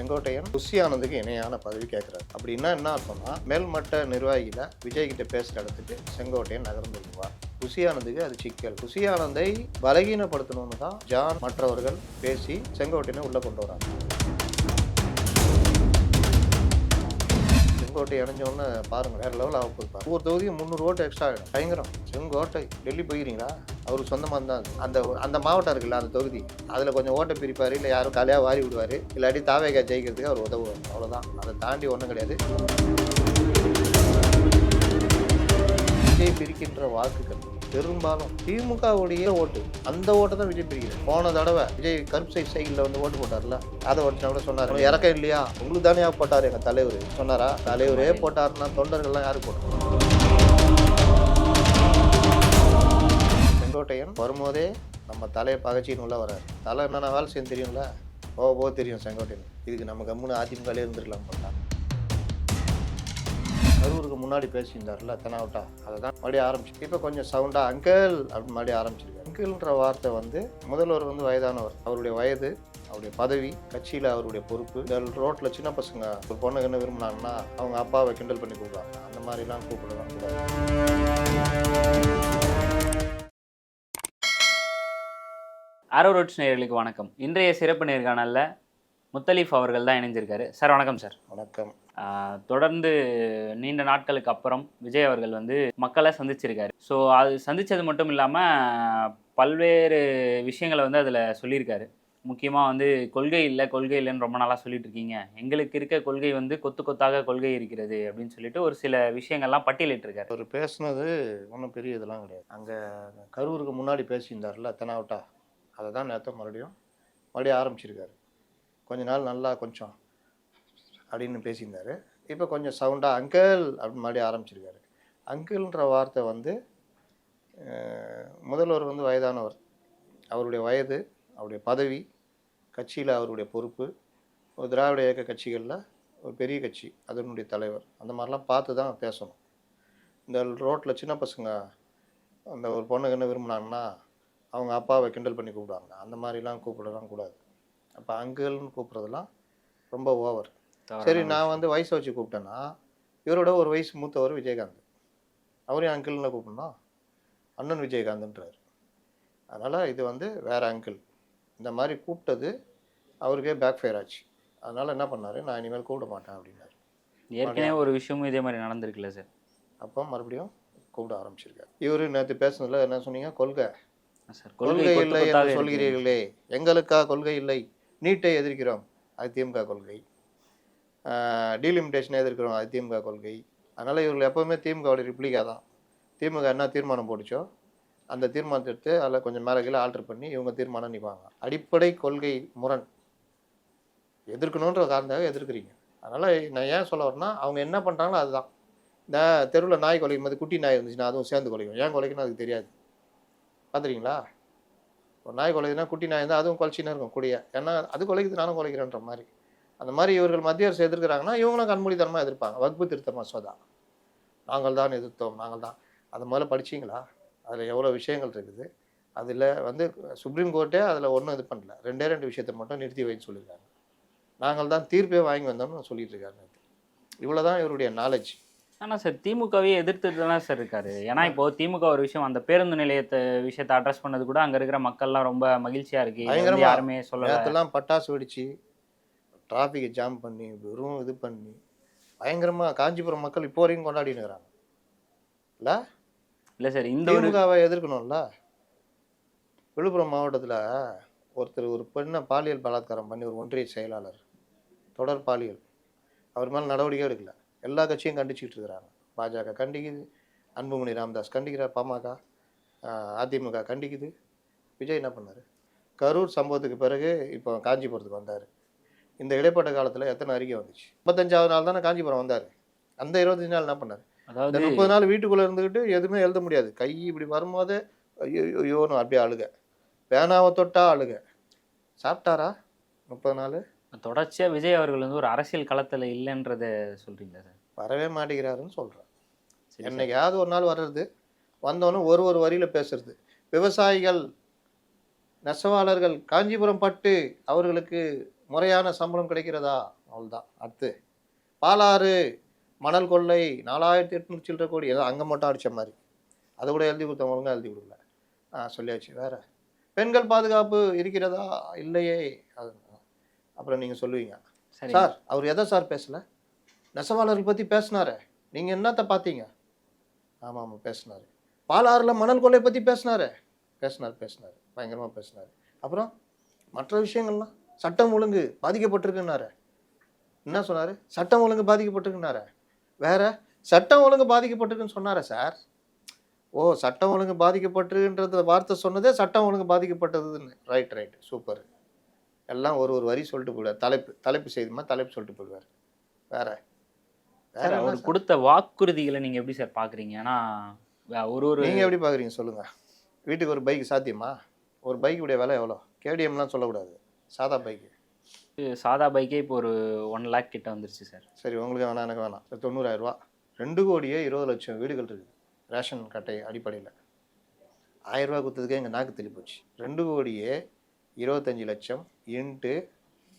Sengottaiyan Bussy ஆனந்துக்கு இணையான பதவி கேட்குறாரு அப்படின்னா என்ன அர்த்தம்னா மேல்மட்ட நிர்வாகிகளை விஜய் கிட்ட பேசுற இடத்துக்கு செங்கோட்டையன் நகர்ந்துருவார் புஷி ஆனந்துக்கு அது சிக்கல். குசியானந்தை பலகீனப்படுத்தணும்னு தான் ஜான் மற்றவர்கள் பேசி செங்கோட்டையனை உள்ளே கொண்டு வராங்க. செங்கோட்டை இணைஞ்சோன்னு பாருங்க வேற லெவல் ஆக போகுது ஒவ்வொரு தொகுதியும் முந்நூறு ஓட்டு எக்ஸ்ட்ரா ஆகிடும் பயங்கரம். செங்கோட்டை டெல்லி போயிருங்களா அவருக்கு சொந்தமாக தான். அந்த அந்த மாவட்டம் இருக்குல்ல அந்த தொகுதி. அதில் கொஞ்சம் ஓட்டை பிரிப்பார் இல்லை யாரும் கலையாக வாரி விடுவார். இல்லாட்டி தாவேகா ஜெயிக்கிறதுக்கு அவர் உதவுவார். அவ்வளோதான் அதை தாண்டி ஒன்றும் கிடையாது. விஜய் பிரிக்கின்ற வாக்குகள். பெரும்பாலும் திமுகவுடைய ஓட்டு. அந்த ஓட்டை தான் விஜய் பிரிக்கிறார். போன தடவை விஜய் கருப்பு சைஸ் சைக்கிளில் வந்து ஓட்டு போட்டார்ல அதை ஒருத்தன கூட சொன்னார். இறக்கம் இல்லையா? உங்களுக்கு தானே போட்டார்? எங்கள் தலைவர். சொன்னாரா? தலைவரே போட்டாருன்னா தொண்டர்கள்லாம் யாருக்கு போட்டார் செங்கோட்டையன் வரும்போதே நம்ம தலையை பகச்சின்னு உள்ள வர்றாரு. தலை என்னென்ன வேலை செய்யும் தெரியும்ல? போக போக தெரியும் செங்கோட்டையன். இதுக்கு நம்ம கம்முன்னு அதிமுகலே இருந்துருக்கலாம் போட்டா கரூருக்கு முன்னாடி பேசியிருந்தார்ல தெனாவட்டா? அதை தான் மறுபடியும் ஆரம்பிச்சு இப்போ கொஞ்சம் சவுண்டா அங்கிள் அப்படின்னு மறுபடியும் ஆரம்பிச்சிருக்காரு. அங்கிள்ன்ற வார்த்தை வந்து முதல்வர் வந்து வயதானவர். அவருடைய வயது அவருடைய பதவி கட்சியில் அவருடைய பொறுப்பு. ரோட்டில் சின்ன பசங்க ஒரு பொண்ணு என்ன விரும்பினாங்கன்னா அவங்க அப்பாவை கிண்டல் பண்ணி கூப்பிடுவாங்க. அந்த மாதிரிலாம் கூப்பிடலாம். கூடாது ஆரோ ரோட்ஸ் நேயர்களுக்கு வணக்கம். இன்றைய சிறப்பு நேர்காணலில் முத்தலீஃப் அவர்கள் தான் இணைஞ்சிருக்காரு. சார் வணக்கம் சார். வணக்கம். தொடர்ந்து நீண்ட நாட்களுக்கு அப்புறம் விஜய் அவர்கள் வந்து மக்களை சந்திச்சிருக்காரு. ஸோ அது சந்திச்சது மட்டும் இல்லாமல் பல்வேறு விஷயங்களை வந்து அதில் சொல்லியிருக்காரு. முக்கியமாக வந்து கொள்கை இல்லை கொள்கை இல்லைன்னு ரொம்ப நாளாக சொல்லிட்டு இருக்கீங்க எங்களுக்கு இருக்க கொள்கை வந்து கொத்து கொத்தாக கொள்கை இருக்கிறது அப்படின்னு சொல்லிட்டு ஒரு சில விஷயங்கள்லாம் பட்டியலிட்டிருக்காரு. அவர் பேசுனது ஒன்றும் பெரிய இதெல்லாம் கிடையாது. அங்கே கரூருக்கு முன்னாடி பேசியிருந்தார்ல தெனாவட்டா அதை தான் நேற்று மறுபடியும் மறுபடியும் ஆரம்பிச்சிருக்காரு. கொஞ்ச நாள் நல்லா கொஞ்சம் அப்படின்னு பேசியிருந்தாரு. இப்போ கொஞ்சம் சவுண்டாக அங்கிள் அப்படின்னு மறுபடியும் ஆரம்பிச்சிருக்காரு. அங்கிள்ன்ற வார்த்தை வந்து முதல்வர் வந்து வயதானவர். அவருடைய வயது அவருடைய பதவி கட்சியில் அவருடைய பொறுப்பு. ஒரு திராவிட இயக்க கட்சிகளில் ஒரு பெரிய கட்சி அதனுடைய தலைவர். அந்த மாதிரிலாம் பார்த்து தான் பேசணும். இந்த ரோட்டில் சின்ன பசங்க அந்த ஒரு பொண்ணுக்கு என்ன விரும்பினாங்கன்னா அவங்க அப்பாவை கிண்டல் பண்ணி கூப்பிடுவாங்க. அந்த மாதிரிலாம் கூப்பிடலாம் கூடாது. அப்போ அங்கிள்னு கூப்பிட்றதெல்லாம் ரொம்ப ஓவர் சரி நான் வந்து வயசை வச்சு கூப்பிட்டேன்னா இவரோட ஒரு வயசு மூத்தவர் விஜயகாந்த். அவரையும் அங்கிள்னு கூப்பிடணும்? அண்ணன் விஜயகாந்த்ன்றார். அதனால் இது வந்து வேற அங்கிள். இந்த மாதிரி கூப்பிட்டது அவருக்கே பேக் ஃபயர் ஆச்சு. அதனால் என்ன பண்ணார்? நான் இனிமேல் கூப்பிட மாட்டேன் அப்படின்னாரு. ஏற்கனவே ஒரு விஷயமும் இதே மாதிரி நடந்திருக்குல்ல சார்? அப்போ மறுபடியும் கூப்பிட ஆரம்பிச்சிருக்காரு. இவரு நேற்று பேசுனதுல என்ன சொன்னீங்க? கொள்கை. கொள்கை இல்லை என்று. சொல்கிறீர்களே. எங்களுக்கா கொள்கை இல்லை? நீட்டை எதிர்க்கிறோம் அது திமுக கொள்கை. டீலிமிட்டேஷனை எதிர்க்கிறோம் அது திமுக கொள்கை. அதனால் இவர்கள் எப்போவுமே திமுகவோட ரிப்ளிகா தான். திமுக என்ன தீர்மானம் போட்டுச்சோ அந்த தீர்மானத்தை எடுத்து அதில் கொஞ்சம் மேலே கீழே ஆல்டர் பண்ணி இவங்க தீர்மானம் நிற்பாங்க அடிப்படை கொள்கை முரண். எதிர்க்கணுன்ற காரணமாக எதிர்க்கிறீங்க. அதனால் நான் ஏன் சொல்ல வரேன்னா அவங்க என்ன பண்ணுறாங்களோ அதுதான். இந்த தெருவில் நாய் குலைக்கும் போது குட்டி நாய் இருந்துச்சுன்னா அதுவும் சேர்ந்து குலைக்கும். ஏன் குலைக்குன்னு அதுக்கு தெரியாது. பார்த்துறீங்களா ஒரு நாய் குலைக்குதுன்னா குட்டி நாய் இருந்தால் அதுவும் குலைச்சின்னு இருக்கும் குடிய. ஏன்னா அது குலைக்குது நானும் குலைக்கிறேன்ற மாதிரி. அந்த மாதிரி இவர்கள் மத்திய அரசு எதிர்க்கிறாங்கன்னா இவங்களும் கண்மூடித்தனமாக எதிர்ப்பாங்க. வகுப்பு திருத்த மசோதா. நாங்கள் தான் எதிர்த்தோம் நாங்கள் தான். அது முதல்ல படிச்சீங்களா? அதில் எவ்வளோ விஷயங்கள் இருக்குது? அதில் வந்து சுப்ரீம் கோர்ட்டே அதில் ஒன்றும் இது பண்ணல. ரெண்டே ரெண்டு விஷயத்தை மட்டும் நிறுத்தி வைன்னு சொல்லியிருக்காங்க. நாங்கள் தான் தீர்ப்பே வாங்கி வந்தோம்னு சொல்லிட்டு இருக்காரு இவ்வளோ தான் இவருடைய நாலேஜ் ஆனா சார் திமுகவே எதிர்த்துட்டு தானே சார் இருக்காரு. ஏன்னா இப்போ திமுக ஒரு விஷயம் அந்த பேருந்து நிலையத்தை விஷயத்தை அட்ரஸ் பண்ணது கூட அங்க இருக்கிற மக்கள்லாம் ரொம்ப மகிழ்ச்சியா இருக்கு. யாருமே நேரத்தெல்லாம் பட்டாசு வெடிச்சு டிராஃபிக்கை ஜாம் பண்ணி வெறும் இது பண்ணி பயங்கரமாக காஞ்சிபுரம் மக்கள் இப்போ வரைக்கும் கொண்டாடின்னு இருக்கிறாங்க இல்லை? இல்ல சார் இந்த திமுகவை எதிர்க்கணும்ல? விழுப்புரம் மாவட்டத்தில் ஒருத்தர் ஒரு பெண்ணை பாலியல் பலாத்காரம் பண்ணி ஒரு ஒன்றிய செயலாளர் தொடர் பாலியல். அவர் மேலே நடவடிக்கை எடுக்கல. எல்லா கட்சியும் கண்டிச்சுட்டு இருக்கிறாங்க பாஜக கண்டிக்குது அன்புமணி ராமதாஸ் கண்டிக்கிறார் பாமக அதிமுக கண்டிக்குது. விஜய் என்ன பண்ணார்? கரூர் சம்பவத்துக்கு பிறகு இப்போ காஞ்சிபுரத்துக்கு வந்தார். இந்த இடைப்பட்ட காலத்தில் எத்தனை அறிக்கை வந்துச்சு? முப்பத்தஞ்சாவது நாள் தானே காஞ்சிபுரம் வந்தார். அந்த இருபத்தஞ்சு நாள் என்ன பண்ணார்? அதாவது முப்பது நாள் வீட்டுக்குள்ளே இருந்துக்கிட்டு எதுவுமே எழுத முடியாது. கை இப்படி வரும்போதே ஐயோ ஐயோன்னு அப்படியே அழுக. பேனாவை தொட்டா அழுக. சாப்பிட்டாரா? முப்பது நாள்? தொடர்ச்சியா விஜய் அவர்கள் வந்து ஒரு அரசியல் களத்துல இல்லைன்றத சொல்றீங்களா சார்? வரவே மாட்டேங்கிறாருன்னு சொல்கிறேன். என்னைக்காவது ஒரு நாள் வர்றது வந்தோன்னே ஒரு ஒரு வரியில் பேசுறது. விவசாயிகள் நெசவாளர்கள் காஞ்சிபுரம் பட்டு அவர்களுக்கு முறையான சம்பளம் கிடைக்கிறதா? அவ்வளோதான் அடுத்து பாலாறு மணல் கொள்ளை நாலாயிரத்தி எட்நூறு சில்லற கோடி ஏதோ அங்கே மட்டும் அடித்த மாதிரி. அதை கூட எழுதி கொடுத்தவங்க ஒழுங்கா எழுதி கொடுக்கல. ஆ சொல்லியாச்சு. வேற. பெண்கள் பாதுகாப்பு இருக்கிறதா? இல்லையே. அது அப்புறம் நீங்கள் சொல்லுவீங்க. சரி அவர் எதை சார் பேசல? நெசவாளர்கள் பற்றி பேசினாரு. நீங்கள் என்னத்தை பார்த்தீங்க ஆமாம் ஆமாம் பேசினாரு. பாலாறுல மணல் கொள்ளை பற்றி பேசினாரு. பேசினார் பேசினார். பயங்கரமாக பேசினார். அப்புறம் மற்ற விஷயங்கள்லாம்? சட்டம் ஒழுங்கு பாதிக்கப்பட்டிருக்குன்னாரு. என்ன சொன்னார்? சட்டம் ஒழுங்கு பாதிக்கப்பட்டிருக்குன்னாரு. வேற சட்டம் ஒழுங்கு பாதிக்கப்பட்டிருக்குன்னு சொன்னாரா சார். ஓ சட்டம் ஒழுங்கு பாதிக்கப்பட்டிருக்குன்றது வார்த்தை சொன்னதே சட்டம் ஒழுங்கு பாதிக்கப்பட்டதுன்னு. ரைட் ரைட் சூப்பர் எல்லாம் ஒரு ஒரு வரி சொல்லிட்டு போயிடுவார். தலைப்பு தலைப்பு செய்துமா தலைப்பு சொல்லிட்டு போயிடுவார். வேற? வேற அவர்? கொடுத்த வாக்குறுதிகளை நீங்க எப்படி சார் பாக்குறீங்க ஏன்னா ஒரு ஒரு நீங்க எப்படி பாக்குறீங்க சொல்லுங்க. வீட்டுக்கு ஒரு பைக் சாத்தியமா? ஒரு பைக்குடைய விலை எவ்வளோ? கேடிஎம்லாம் சொல்லக்கூடாது. சாதா பைக்கு. சாதா பைக்கே இப்போ ஒரு ஒன் லேக் கிட்ட வந்துருச்சு சார். சரி உங்களுக்கு வேணாம் எனக்கு வேணாம். ரூபா. ரெண்டு கோடியே இருபது லட்சம் வீடுகள் இருக்குது. ரேஷன் கட்டை அடிப்படையில். ஆயிரம் ரூபா கொடுத்ததுக்கே எங்கள் நாக்கு தெளி போச்சு. ரெண்டு கோடியே இருபத்தஞ்சி லட்சம் இன்ட்டு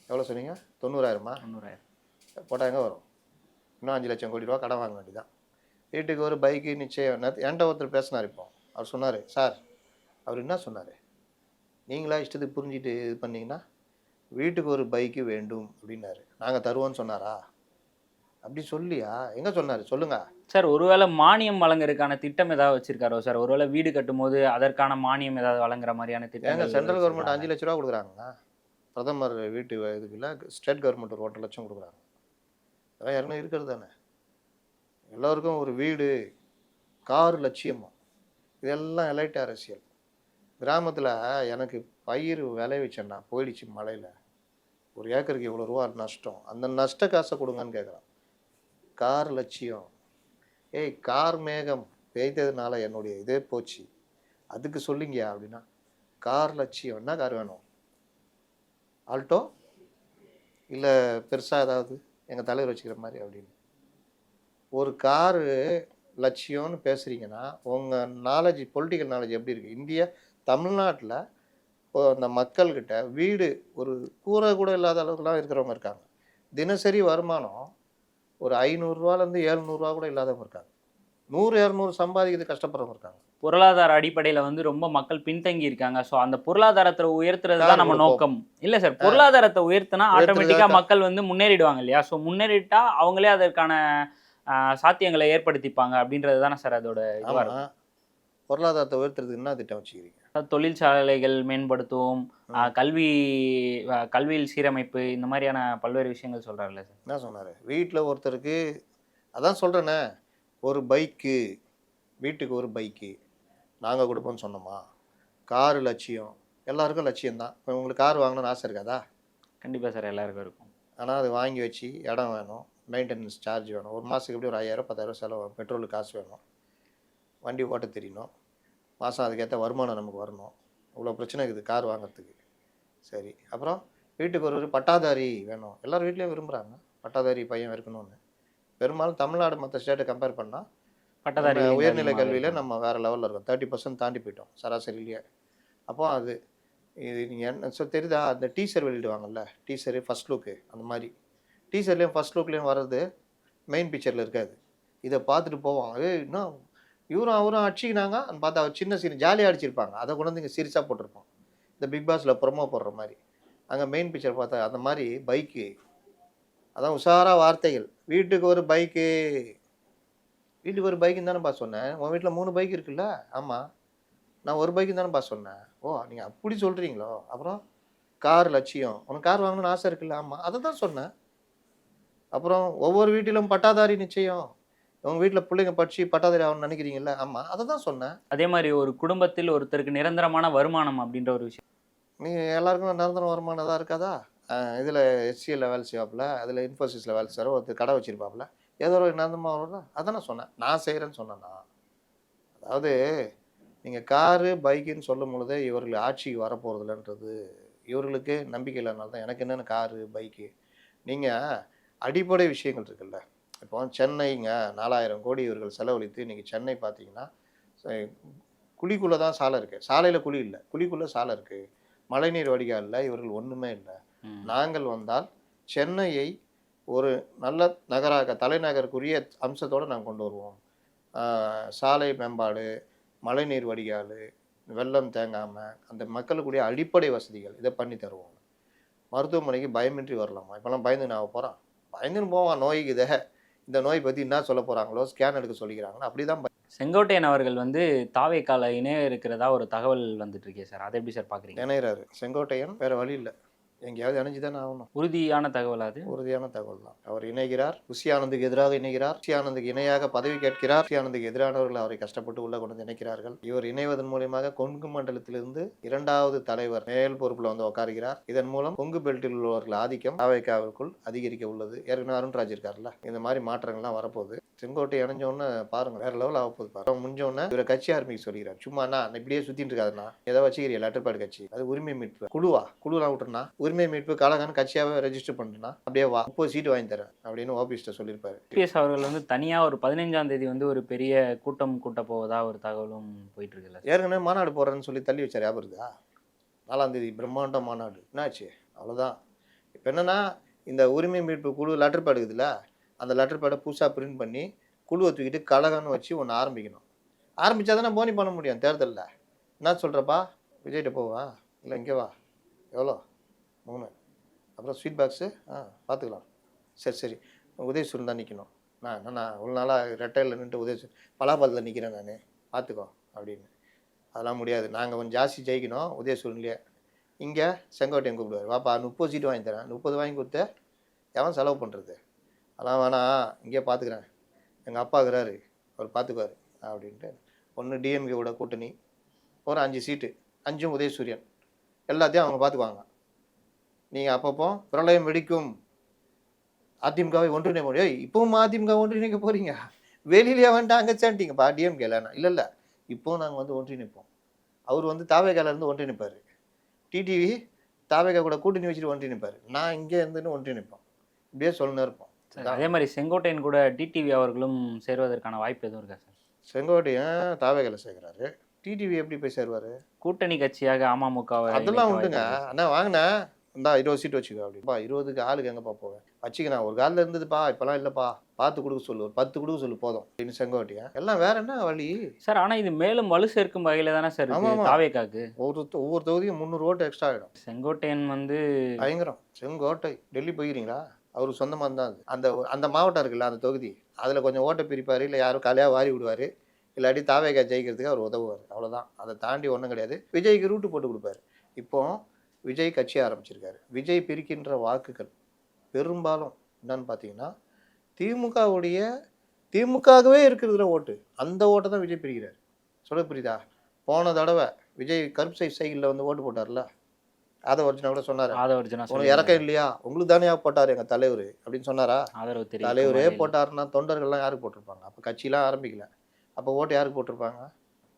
எவ்வளோ சொன்னீங்க? தொண்ணூறாயிரமா? தொண்ணூறாயிரம். போட்டால் எங்கே வரும்? இன்னும் அஞ்சு லட்சம் கோடி ரூபா கடன் வாங்க வேண்டியதான் வீட்டுக்கு ஒரு பைக்கு நிச்சயம். என்கிட்ட ஒருத்தர் பேசினார் இப்போ. அவர் சொன்னார் சார் அவர் என்ன சொன்னார்? நீங்களா இஷ்டத்துக்கு புரிஞ்சுட்டு இது பண்ணீங்கன்னா வீட்டுக்கு ஒரு பைக்கு வேண்டும் அப்படின்னாரு. நாங்கள் தருவோம்னு சொன்னாரா? அப்படி சொல்லியா? எங்கே சொன்னார்? சொல்லுங்க. சார் ஒருவேளை மானியம் வழங்குறதுக்கான திட்டம் ஏதாவது வச்சிருக்காரோ சார்? ஒருவேளை வீடு கட்டும்போது அதற்கான மானியம் ஏதாவது வழங்குற மாதிரியான திட்டம் சென்ட்ரல் கவர்மெண்ட் அஞ்சு லட்ச ரூபா கொடுக்குறாங்க பிரதமர் வீட்டு இதுக்குள்ள ஸ்டேட் கவர்மெண்ட் ஒரு ஒன்றரை லட்சம் கொடுக்குறாங்க. அதெல்லாம் யாருமே இருக்கிறது தானே? எல்லோருக்கும் ஒரு வீடு கார் லட்சியமா? இதெல்லாம் எலைட் அரசியல். கிராமத்தில் எனக்கு பயிர் விளைவிச்சேன்னா போயிடுச்சு மழையில். ஒரு ஏக்கருக்கு இவ்வளோ ரூபா நஷ்டம்? அந்த நஷ்ட காசை கொடுங்கன்னு கேட்குறான் கார் லட்சியம். ஏய் கார் மேகம் பெய்ததுனால என்னுடைய இதே போச்சு. அதுக்கு சொல்லிங்கயா அப்படின்னா கார் லட்சியம். என்ன கார் வேணும்? ஆல்டோ இல்லை பெருசாக ஏதாவது? எங்கள் தலைவர் வச்சுக்கிற மாதிரி அப்படின்னு. ஒரு காரு லட்சியம்னு பேசுகிறீங்கன்னா உங்கள் நாலேஜ் பொலிட்டிக்கல் நாலேஜ் எப்படி இருக்குது இந்தியா தமிழ்நாட்டில் அந்த மக்கள்கிட்ட வீடு ஒரு கூரை கூட இல்லாத அளவுக்குலாம் இருக்கிறவங்க இருக்காங்க. தினசரி வருமானம் ஒரு ஐநூறுரூவாலேருந்து ஏழ்நூறுவா கூட இல்லாதவங்க இருக்காங்க. நூறு இரநூறு சம்பாதிக்கிறது கஷ்டப்படுறவங்க இருக்காங்க. பொருளாதார அடிப்படையில வந்து ரொம்ப மக்கள் பின்தங்கி இருக்காங்க. சோ அந்த பொருளாதாரத்தை உயர்த்துறது தான் நம்ம நோக்கம். இல்ல சார் பொருளாதாரத்தை உயர்த்தினா உயர்த்துறதா ஆட்டோமேட்டிக்கா கா- மக்கள் வந்து முன்னேறிடுவாங்க இல்லையா? சோ முன்னேறிட்டா அவங்களே அதற்கான சாத்தியங்களை ஏற்படுத்திப்பாங்க அப்படின்றது தானே சார் அதோட பொருளாதாரத்தை உயர்த்துறதுக்கு என்ன திட்டம் வச்சுக்கிறீங்க? தொழிற்சாலைகள் மேம்படுத்துவோம் கல்வி கல்வியில் சீரமைப்பு இந்த மாதிரியான பல்வேறு விஷயங்கள் சொல்றாருல்ல சார். என்ன சொன்னார்? வீட்டில் ஒருத்தருக்கு அதான் சொல்கிறேனே ஒரு பைக்கு வீட்டுக்கு ஒரு பைக்கு நாங்கள் கொடுப்போம்னு சொன்னோமா? காரு லட்சியம் எல்லாருக்கும் லட்சியம்தான். இப்போ உங்களுக்கு கார் வாங்கணும்னு ஆசை இருக்காதா? கண்டிப்பா சார் எல்லாருக்கும் இருக்கும். ஆனால் அது வாங்கி வச்சு இடம் வேணும் மெயின்டெனன்ஸ் சார்ஜ் வேணும். ஒரு மாதத்துக்கு எப்படி ஒரு ஐயாயிரம் பத்தாயிரம் செலவு பெட்ரோலுக்கு காசு வேணும். வண்டி ஓட்ட தெரியணும். மாதம் அதுக்கேற்ற வருமானம் நமக்கு வரணும். இவ்வளோ பிரச்சனை இருக்குது கார் வாங்குறதுக்கு. சரி அப்புறம் வீட்டுக்கு ஒரு ஒரு பட்டாதாரி வேணும். எல்லார் வீட்லேயும் விரும்புகிறாங்க பட்டாதாரி பையன் இருக்கணும்னு. பெரும்பாலும் தமிழ்நாடு மற்ற ஸ்டேட்டை கம்பேர் பண்ணால் பட்டதாரி உயர்நிலை கல்வியில் நம்ம வேறு லெவலில் இருக்கோம். தேர்ட்டி பர்சன்ட் தாண்டி போயிட்டோம் சராசரியிலேயே. அப்போ அது இது நீங்கள் என்ன சொ தெரியுதா? அந்த டீசர் வெளியிடுவாங்கல்ல டீசரு ஃபஸ்ட் லுக்கு அந்த மாதிரி. டீசர்லேயும் ஃபஸ்ட் லுக்லேயும் வர்றது மெயின் பிக்சரில் இருக்காது. இதை பார்த்துட்டு போவாங்க. இன்னும் இவரும் அவரும் அடிச்சிக்கினாங்க. பார்த்தா அவர் சின்ன சீன் ஜாலியாக அடிச்சிருப்பாங்க. அதை கொண்டு வந்து இங்கே சீரியஸாக போட்டிருப்போம். இந்த பிக் பாஸில் ப்ரொமோ போடுற மாதிரி. அங்கே மெயின் பிக்சர் பார்த்தா அந்த மாதிரி பைக்கு அதான் உஷாரா வார்த்தைகள். வீட்டுக்கு ஒரு பைக்கு வீட்டுக்கு ஒரு பைக்குன்னு தானேப்பா சொன்னேன். உன் வீட்டில் மூணு பைக் இருக்குல்ல? ஆமாம் நான் ஒரு பைக்குன்னு தானேப்பா சொன்னேன். ஓ நீங்கள் அப்படி சொல்கிறீங்களோ அப்புறம் கார் லட்சியம். உனக்கு கார் வாங்கணும்னு ஆசை இருக்குல்ல? ஆமாம் அதை தான் சொன்னேன். அப்புறம் ஒவ்வொரு வீட்டிலும் பட்டாதாரி நிச்சயம். உங்கள் வீட்டில் பிள்ளைங்க படிச்சு பட்டாதாரி ஆகணும்னு நினைக்கிறீங்கல்ல? ஆமாம் அதை தான் சொன்னேன். அதே மாதிரி ஒரு குடும்பத்தில் ஒருத்தருக்கு நிரந்தரமான வருமானம் அப்படின்ற ஒரு விஷயம். நீங்கள் எல்லாருக்கும் நிரந்தர வருமானம் தான் இருக்காதா? இதில் எஸ்சிஎல்ல வேலை செய்வாப்புல அதில் இன்ஃபோசிஸில் வேலை செய்கிற ஒருத்தர் கடை வச்சிருப்பாப்புல. ஏதோ ஒரு நிரந்தரமாக அதான் நான் சொன்னேன். நான் செய்கிறேன்னு சொன்னேன்னா அதாவது நீங்கள் காரு பைக்குன்னு சொல்லும் பொழுதே இவர்கள் ஆட்சிக்கு வரப்போகிறதில்லன்றது இவர்களுக்கு நம்பிக்கை இல்லைனால தான் எனக்கு என்னென்ன காரு பைக்கு நீங்கள் அடிப்படை விஷயங்கள் இருக்குல்ல. இப்போ சென்னைங்க நாலாயிரம் கோடி இவர்கள் செலவழித்து இன்றைக்கி சென்னை பார்த்தீங்கன்னா குழிக்குள்ளே தான் சாலை இருக்குது சாலையில் குழி இல்லை. குழிக்குள்ளே சாலை இருக்குது மழைநீர் வடிகாலில் இவர்கள் ஒன்றுமே இல்லை. நாங்கள் வந்தால் சென்னையை ஒரு நல்ல நகராக தலைநகருக்குரிய அம்சத்தோடு நாங்கள் கொண்டு வருவோம். சாலை மேம்பாடு மழைநீர் வடிகால் வெள்ளம் தேங்காமல் அந்த மக்களுக்குரிய அடிப்படை வசதிகள் இதை பண்ணி தருவோம். மருத்துவமனைக்கு பயமின்றி வரலாமா? இப்போலாம் பயந்து நான் போகிறான் பயந்துன்னு போவான் நோய்க்கு இதை. இந்த நோய் பற்றி என்ன சொல்ல போகிறாங்களோ ஸ்கேன் எடுக்க சொல்லிக்கிறாங்களோ அப்படி தான் செங்கோட்டையன் அவர்கள் வந்து தாவேக்கால இணைய இருக்கிறதா ஒரு தகவல் வந்துட்டு இருக்கே சார். அதை எப்படி சார் பாக்குறீங்க? இணைகிறாரு செங்கோட்டையன் வேறு வழி இல்லை. எங்கேயாவது இணைஞ்சு தானே ஆகணும். உறுதியான தகவல் அது. உறுதியான தகவல் தான். அவர் இணைகிறார் ருஷி ஆனந்துக்கு எதிராக இணைகிறார் ருஷி ஆனந்துக்கு இணையாக பதவி கேட்கிறார் ருஷி ஆனந்துக்கு எதிரானவர்கள் அவரை கஷ்டப்பட்டு உள்ள கொண்டு இணைக்கிறார்கள். இவர் இணைவதன் மூலியமாக கொங்கு மண்டலத்திலிருந்து இரண்டாவது தலைவர் மேல் பொறுப்பில் வந்து உட்காருகிறார் இதன் மூலம் கொங்கு பெல்ட்டில் உள்ளவர்கள் ஆதிக்கம் அவைக்காவிற்குள் அதிகரிக்க உள்ளது. ஏற்கனவே அருண்ராஜ் இருக்கார்ல இந்த மாதிரி மாற்றங்கள்லாம் வரப்போகுது. செங்கோட்டை இணைஞ்ச உடனே பாருங்க வேற லெவல் ஆக போகுது பாருங்க. முடிஞ்ச உடனே இவரை கட்சி ஆரம்பிக்க சொல்கிறார் சும்மா நான் இப்படியே சுத்திட்டு இருக்காதுண்ணா. ஏதோ வச்சுக்கிறீங்க லெட்டர்பாடு கட்சி? அது உரிமை மீட்பு. குழுவா? குழுலாம் விட்டுருனா உரிமை மீட்பு கழகன்னு கட்சியாவே ரெஜிஸ்டர் பண்ணிட்டுனா அப்படியே வா முப்பது சீட்டு வாங்கி தரேன் அப்படின்னு ஓபிஎஸ்ட்ட சொல்லியிருப்பாரு. பிஎஸ் அவர்கள் வந்து தனியா ஒரு பதினைஞ்சாம் தேதி வந்து ஒரு பெரிய கூட்டம் கூட்ட போவதா ஒரு தகவலும் போயிட்டு இருக்குல்ல. ஏற்கனவே மாநாடு போடுறேன்னு சொல்லி தள்ளி வச்சார் ஞாபகம் இருக்கா நாலாம் தேதி பிரம்மாண்ட மாநாடு. என்னாச்சு? அவ்வளோதான் இப்போ என்னன்னா இந்த உரிமை மீட்பு குழு லெட்டர் பேட் இருக்குதுல்ல அந்த லெட்டர் பேடை புதுசாக பிரிண்ட் பண்ணி குழுவை தூக்கிட்டு கழகம்னு வச்சு ஒன்று ஆரம்பிக்கணும். ஆரம்பித்தா தானே போனி பண்ண முடியும் தேர்தலில். என்ன சொல்கிறப்பா விஜய்கிட்ட போவா? இல்லை இங்கே வா. எவ்வளோ? மூணு. அப்புறம் ஸ்வீட் பாக்ஸு ஆ பார்த்துக்கலாம் சரி சரி. உதயசூரன் தான் நிற்கணும் நான் நான் இவ்வளோ நாளாக ரெட்டையில் நின்றுட்டு உதயசூர் பலாபாலத்தில் நிற்கிறேன் நான். பார்த்துக்கோ அப்படின்னு. அதெல்லாம் முடியாது. நாங்கள் கொஞ்சம் ஜாஸ்தி ஜெயிக்கணும் உதயசூரன்லேயே இங்கே செங்கோட்டையன் கூப்பிடுவார். வாப்பா முப்பது சீட்டு வாங்கி தரேன். முப்பது வாங்கி கொடுத்து எவன் செலவு பண்ணுறது அதெல்லாம் வேணாம் இங்கேயே பார்த்துக்கிறேன் எங்கள் அப்பா இருக்கிறாரு. அவர் பார்த்துக்குவார் அப்படின்ட்டு. ஒன்று டிஎம்கே கூட கூட்டணி ஒரு அஞ்சு சீட்டு. அஞ்சும் உதயசூரியன். எல்லாத்தையும் அவங்க பார்த்துக்குவாங்க நீங்கள் அப்பப்போ பிரளயம் வெடிக்கும். அதிமுகவை ஒன்றிணைக்க முடியும். இப்பவும் அதிமுக ஒன்றிணைக்க போகிறீங்க வெளியிலேயே வந்துட்டு அங்கே சேண்டிங்கப்பா டிஎம்கேல இல்லை இல்லை. இப்போவும் நாங்கள் வந்து ஒன்றிணைப்போம். அவர் வந்து தாவேகால இருந்து ஒன்றிணைப்பார். டிடிவி தாவேகா கூட கூட்டணி வச்சுட்டு ஒன்றிணைப்பார். நான் இங்கே இருந்துன்னு ஒன்றிணைப்போம். இப்படியே சொல்லினே இருப்போம். அதே மாதிரி செங்கோட்டையன் கூட டிடிவி அவர்களும் சேருவதற்கான வாய்ப்பு எதுவும் இருக்கா சார்? செங்கோட்டையன் தாவேகால சேர்க்குறாரு டிடிவி எப்படி போய் சேருவார்? கூட்டணி கட்சியாக அமமுகவை அதெல்லாம் உண்டுங்க? அண்ணா வாங்கினே இந்தா இருபது சீட் வச்சுக்கோ அப்படிப்பா இருபதுக்கு ஆளுக்கு எங்கப்பா போவேன் வச்சுக்கிறேன் ஒரு காலில் இருந்ததுப்பா இப்போலாம் இல்லைப்பா. பார்த்து கொடுக்க சொல்லு ஒரு பத்து கொடுக்க சொல்லு போதும். அப்படின்னு செங்கோட்டையன் எல்லாம் வேற என்ன வழி? சார் ஆனா இது மேலும் வலு சேர்க்கும் வகையில தானே சார். தாவேக்காக்கு. ஒவ்வொரு ஒவ்வொரு தொகுதியும் முந்நூறு ஓட்டு எக்ஸ்ட்ரா ஆகிடும் செங்கோட்டையன் வந்து பயங்கரம். செங்கோட்டை டெல்லி போயிருக்கீங்களா? அவருக்கு சொந்தமாக தான் அந்த அந்த மாவட்டம் இருக்குல்ல அந்த தொகுதி. அதில் கொஞ்சம் ஓட்டை பிரிப்பார் இல்லை யாரும் கலையாக வாரி விடுவார். இல்லாட்டி தாவேகா ஜெயிக்கிறதுக்கு அவர் உதவுவார். அவ்வளோதான் அதை தாண்டி ஒன்றும் கிடையாது. விஜய்க்கு ரூட்டு போட்டு கொடுப்பாரு. இப்போ விஜய் கட்சி ஆரம்பிச்சிருக்காரு. விஜய் பிரிக்கின்ற வாக்குகள் பெரும்பாலும் என்னன்னு பார்த்தீங்கன்னா திமுகவுடைய திமுகவே இருக்கிறதுல ஓட்டு. அந்த ஓட்டை தான் விஜய் பிரிக்கிறார். சொல்ல புரியுதா? போன தடவை விஜய் கருப்பு சைஸ் சைக்கிளில் வந்து ஓட்டு போட்டார்ல? அதை ஒரிஜினா கூட சொன்னார். ஆதவர்ஜுனா உனக்கு இறக்கம் இல்லையா? உங்களுக்கு தானே போட்டார் எங்கள் தலைவர்? அப்படின்னு சொன்னாரா? ஆதரவு தலைவரே போட்டாருன்னா தொண்டர்கள்லாம் யாருக்கு போட்டிருப்பாங்க? அப்போ கட்சியெலாம் ஆரம்பிக்கல. அப்போ ஓட்டு யாருக்கு போட்டிருப்பாங்க?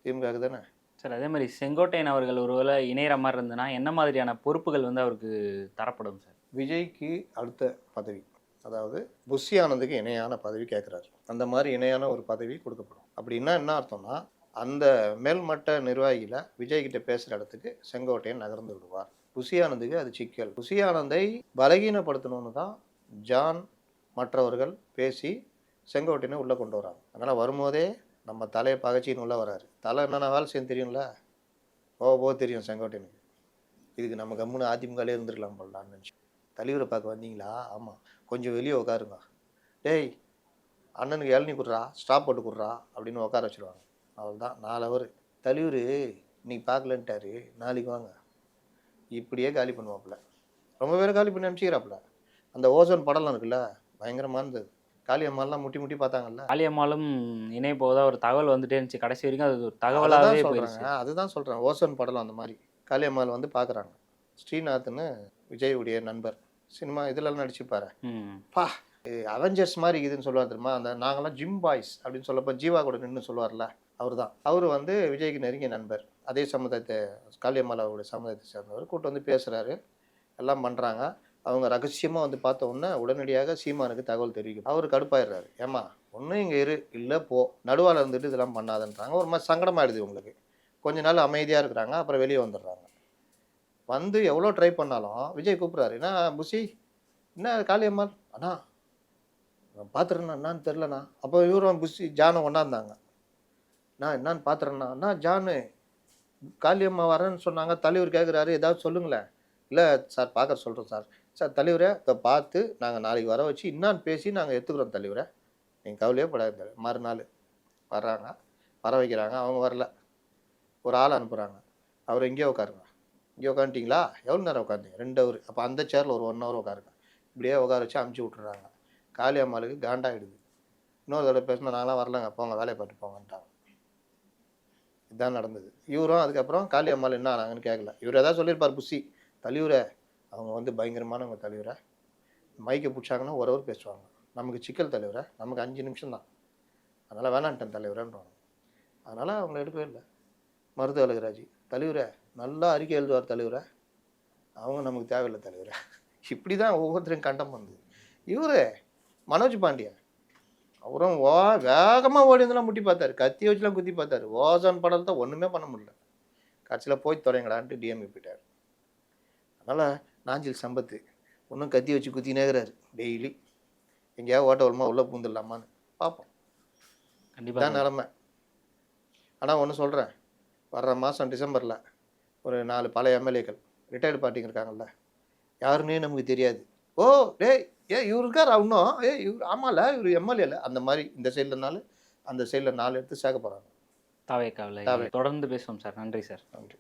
திமுகவுக்கு தானே? சார் அதே மாதிரி செங்கோட்டையன் அவர்கள் ஒருவேளை இணையற மாதிரி இருந்ததுன்னா என்ன மாதிரியான பொறுப்புகள் வந்து அவருக்கு தரப்படும் சார்? விஜய்க்கு அடுத்த பதவி அதாவது புஷி ஆனந்துக்கு இணையான பதவி கேட்குறாரு. அந்த மாதிரி இணையான ஒரு பதவி கொடுக்கப்படும். அப்படின்னா என்ன அர்த்தம்னா அந்த மேல்மட்ட நிர்வாகியில் விஜய்கிட்ட பேசுகிற இடத்துக்கு செங்கோட்டையன் நகர்ந்து விடுவார். புஷி ஆனந்துக்கு அது சிக்கல். புஷி ஆனந்தை பலகீனப்படுத்தணும்னு தான் ஜான் மற்றவர்கள் பேசி செங்கோட்டையனை உள்ளே கொண்டு வராங்க. அதனால் வரும்போதே நம்ம தலையை பகச்சின்னு உள்ளே வராரு. தலை என்னென்ன வேலை செய்யும் தெரியும்ல? போக போக தெரியும் செங்கோட்டையனுக்கு. இதுக்கு நம்ம கம்முன்னு அதிமுகலே இருந்துருக்கலாம் போடலான்னு நினச்சி தலைவரை பார்க்க வந்தீங்களா? ஆமாம் கொஞ்சம் வெளியே உட்காருங்க. டேய் அண்ணனுக்கு இளநி கொடுறா ஸ்டாப் போட்டு கொடுறா அப்படின்னு உட்கார வச்சிருவாங்க. அவ்வளோதான் நாலு அவர் தலைவர் இன்னைக்கு பார்க்கலன்ட்டாரு. நாளைக்கு வாங்க. இப்படியே காலி பண்ணுவாப்புல. ரொம்ப பேரை காலி பண்ணி அனுப்பிச்சிக்கிறாப்புல. அந்த ஓசோன் படம்லாம் இருக்குல்ல? பயங்கரமாக இருந்தது காளி அம்மாலாம் முட்டி முட்டி பார்த்தாங்கல்ல? காளியம்மாளும் இணைய போவதா ஒரு தகவல் வந்துட்டே இருந்துச்சு. கடைசி வரைக்கும் அது ஒரு தகவலாகவே போயிருச்சு. அதுதான் சொல்றேன். ஓசோன் படலம் அந்த மாதிரி. காளியம்மாள் வந்து பார்க்குறாங்க. ஸ்ரீநாத்னு விஜயுடைய நண்பர். சினிமா இதெல்லாம் நடிச்சுப்பாரு பா அவெஞ்சர்ஸ் மாதிரி இதுன்னு சொல்லுவார் தெரியுமா? அந்த நாங்களாம் ஜிம் பாய்ஸ் அப்படின்னு சொல்லப்போ ஜீவா கூட நின்று சொல்லுவார்ல அவர் தான் அவர் வந்து விஜய்க்கு நெருங்கிய நண்பர். அதே சமுதாயத்தை காளியம்மாள் அவருடைய சமுதாயத்தை சேர்ந்தவர். கூட்டு வந்து பேசுகிறாரு எல்லாம் பண்ணுறாங்க அவங்க ரகசியமாக வந்து பார்த்த உடனே உடனடியாக சீமானுக்கு தகவல் தெரிவிக்கும். அவர் கடுப்பாயிடுறாரு. ஏமா ஒன்றும் இங்கே இரு. இல்லை போ. நடுவால் இருந்துட்டு இதெல்லாம் பண்ணாதன்றாங்க. ஒரு மாதிரி சங்கடமாயிடுது உங்களுக்கு கொஞ்ச நாள் அமைதியாக இருக்கிறாங்க. அப்புறம் வெளியே வந்துடுறாங்க. வந்து எவ்வளோ ட்ரை பண்ணாலும் விஜய் கூப்பிட்றாரு. என்ன புசி என்ன காளியம்மாள்? அண்ணா பார்த்துறேண்ணா என்னான்னு தெரிலண்ணா அப்போ இவரும் புசி ஜானும் ஒன்றாந்தாங்க நான் என்னான்னு பார்த்துறேண்ணா அண்ணா ஜானு காளியம்மா வரேன்னு சொன்னாங்க. தலைவர் கேட்குறாரு ஏதாவது சொல்லுங்களேன். இல்லை சார் பார்க்க சொல்கிறேன் சார். சார் தலைவரே இப்போ பார்த்து நாங்கள் நாளைக்கு வர வச்சு இன்னான்னு பேசி நாங்கள் எடுத்துக்கிறோம் தலைவரை. நீங்கள் கவலையே படாது மறுநாள் வர்றாங்க. வர வைக்கிறாங்க. அவங்க வரல. ஒரு ஆள் அனுப்புகிறாங்க அவர் எங்கேயோ உட்காருங்க. இங்கே உட்காந்துட்டிங்களா? எவ்வளோ நேரம் உட்காந்தீங்க? ரெண்டு ஹவர் அப்போ அந்த சேரில் ஒரு ஒன் ஹவர் உட்காருங்க. இப்படியே உட்கார வச்சு அமுச்சு விட்டுறாங்க. காளி அம்மாளுக்கு காண்டாகிடுது இன்னொரு தடவை பேசினா நாங்களாம் வரலங்க. போங்க வேலையை பார்த்து போங்கன்ட்டாங்க. இதுதான் நடந்தது. இவரும் அதுக்கப்புறம் காளி அம்மாள் என்ன ஆனாங்கன்னு கேட்கல இவர் ஏதாவது சொல்லியிருப்பார் புஷி. தலைவரை அவங்க வந்து பயங்கரமானவங்க தலைவரை? மைக்கை பிடிச்சாங்கன்னா ஒரு ஹவர் பேசுவாங்க. நமக்கு சிக்கல் தலைவரை? நமக்கு அஞ்சு நிமிஷம் தான். அதனால் வேணான்ட்டேன் தலைவரன்றாங்க. அதனால் அவங்கள எடுக்கவே இல்லை. மருது அழகராஜ் தலைவரை நல்லா அறிக்கை எழுதுவார் தலைவரை. அவங்க நமக்கு தேவையில்லை தலைவரை. இப்படி தான் ஒவ்வொருத்தரையும் கண்டம் பண்ணுது. இவர் மனோஜ் பாண்டியா. அவரும் ஓ வேகமாக ஓடி முட்டி பார்த்தாரு. கத்தி வச்சுலாம் குத்தி பார்த்தாரு. ஓசான் படம் தான் ஒன்றுமே பண்ண முடியல. கடைசியில் போய் தொலைங்கடான்ட்டு டிஎம்இ போயிட்டார். அதனால் நாஞ்சில் சம்பத்து. ஒன்றும் கத்தி வச்சு குத்தினேங்கிறாரு டெய்லி. எங்கேயாவது ஓட்ட வருமா உள்ளே பூந்துடலாமான்னு பார்ப்போம். கண்டிப்பா இதான் நிலமை. ஆனால் ஒன்று சொல்கிறேன் வர்ற மாதம் டிசம்பரில் ஒரு நாலு பழைய எம்எல்ஏக்கள் ரிட்டையர்டு பார்ட்டிங்க இருக்காங்கல்ல. யாருன்னே நமக்கு தெரியாது. ஓ டேய் ஏ இவர் இருக்கார் இன்னும்? ஏ இவர் ஆமால இவர் எம்எல்ஏல அந்த மாதிரி இந்த சைடில் நாலு அந்த சைடில் நாலு எடுத்து சேர்க்க போகிறாங்க தாவேக்காவில். தாவே. தொடர்ந்து பேசுவோம் சார். நன்றி சார். நன்றி.